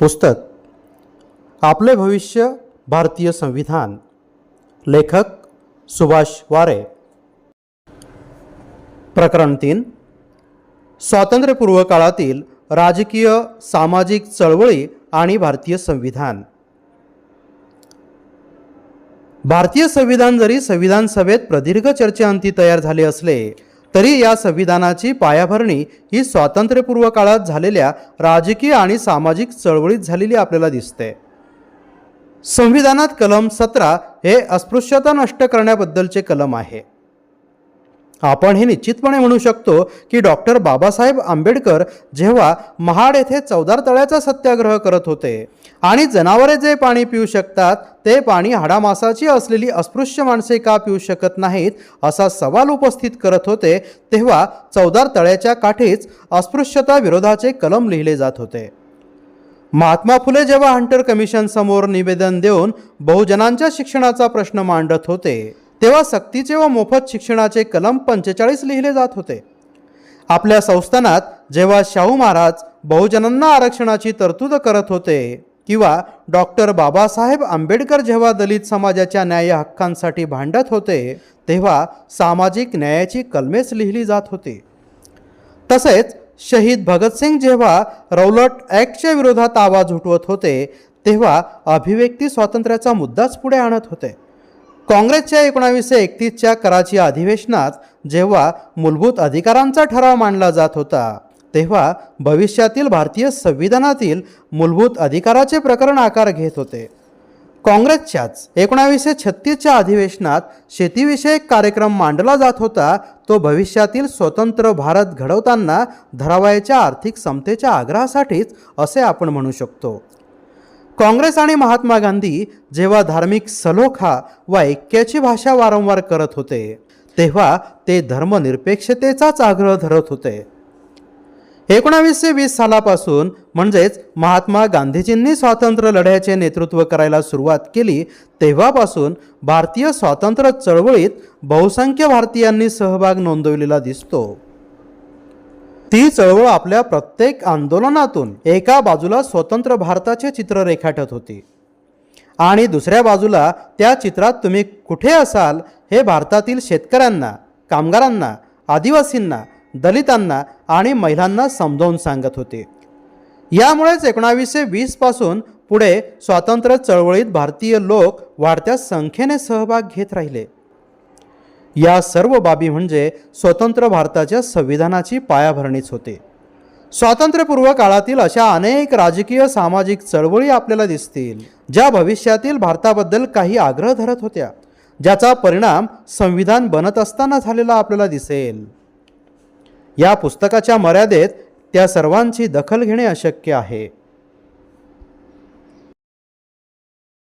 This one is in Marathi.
पुस्तक आपले भविष्य भारतीय संविधान लेखक सुभाष वारे. प्रकरण तीन स्वातंत्र्यपूर्व काळातील राजकीय सामाजिक चळवळी आणि भारतीय संविधान. भारतीय संविधान जरी संविधान सभेत प्रदीर्घ चर्चेअंती तयार झाले असले तरी या संविधानाची पायाभरणी ही स्वातंत्र्यपूर्व काळात झालेल्या राजकीय आणि सामाजिक चळवळीत झालेली आपल्याला दिसते. संविधानात कलम सतरा हे अस्पृश्यता नष्ट करण्याबद्दलचे कलम आहे. आपण हे निश्चितपणे म्हणू शकतो की डॉक्टर बाबासाहेब आंबेडकर जेव्हा महाड येथे चौदार तळ्याचा सत्याग्रह करत होते आणि जनावरे जे पाणी पिऊ शकतात ते पाणी हाडामासाची असलेली अस्पृश्य माणसे का पिऊ शकत नाहीत असा सवाल उपस्थित करत होते तेव्हा चौदार तळ्याच्या काठीच अस्पृश्यता विरोधाचे कलम लिहिले जात होते. महात्मा फुले जेव्हा हंटर कमिशन समोर निवेदन देऊन बहुजनांच्या शिक्षणाचा प्रश्न मांडत होते तेव्हा सक्तीचे व मोफत शिक्षणाचे कलम पंचेचाळीस लिहिले जात होते. आपल्या संस्थानात जेव्हा शाहू महाराज बहुजनांना आरक्षणाची तरतूद करत होते किंवा डॉक्टर बाबासाहेब आंबेडकर जेव्हा दलित समाजाच्या न्याय हक्कांसाठी भांडत होते तेव्हा सामाजिक न्यायाची कलमेच लिहिली जात होती. तसेच शहीद भगतसिंग जेव्हा रौलट ॲक्टच्या विरोधात आवाज उठवत होते तेव्हा अभिव्यक्ती स्वातंत्र्याचा मुद्दाच पुढे आणत होते. काँग्रेसच्या एकोणावीसशे एकतीसच्या कराची अधिवेशनात जेव्हा मूलभूत अधिकारांचा ठराव मांडला जात होता तेव्हा भविष्यातील भारतीय संविधानातील मूलभूत अधिकाराचे प्रकरण आकार घेत होते. काँग्रेसच्याच एकोणावीसशे छत्तीसच्या अधिवेशनात शेतीविषयक कार्यक्रम मांडला जात होता तो भविष्यातील स्वतंत्र भारत घडवताना धरावायच्या आर्थिक समतेच्या आग्रहासाठीच असे आपण म्हणू शकतो. काँग्रेस आणि महात्मा गांधी जेव्हा धार्मिक सलोखा व ऐक्याची भाषा वारंवार करत होते तेव्हा ते धर्मनिरपेक्षतेचाच आग्रह धरत होते. एकोणावीसशे वीस सालापासून म्हणजेच महात्मा गांधीजींनी स्वातंत्र्य लढ्याचे नेतृत्व करायला सुरुवात केली तेव्हापासून भारतीय स्वातंत्र्य चळवळीत बहुसंख्य भारतीयांनी सहभाग नोंदवलेला दिसतो. ती चळवळ आपल्या प्रत्येक आंदोलनातून एका बाजूला स्वतंत्र भारताचे चित्र रेखाटत होती. आणि दुसऱ्या बाजूला त्या चित्रात तुम्ही कुठे असाल हे भारतातील शेतकऱ्यांना कामगारांना आदिवासींना दलितांना आणि महिलांना समजावून सांगत होते. यामुळेच एकोणावीसशे वीसपासून पुढे स्वातंत्र्य चळवळीत भारतीय लोक वाढत्या संख्येने सहभाग घेत राहिले. या सर्व बाबी म्हणजे स्वतंत्र भारताच्या संविधानाची पायाभरणीच होते. स्वातंत्र्यपूर्व काळातील अशा अनेक राजकीय सामाजिक चळवळी आपल्याला दिसतील ज्या भविष्यातील भारताबद्दल काही आग्रह धरत होत्या ज्याचा परिणाम संविधान बनत असताना झालेला आपल्याला दिसेल. या पुस्तकाच्या मर्यादेत त्या सर्वांची दखल घेणे अशक्य आहे.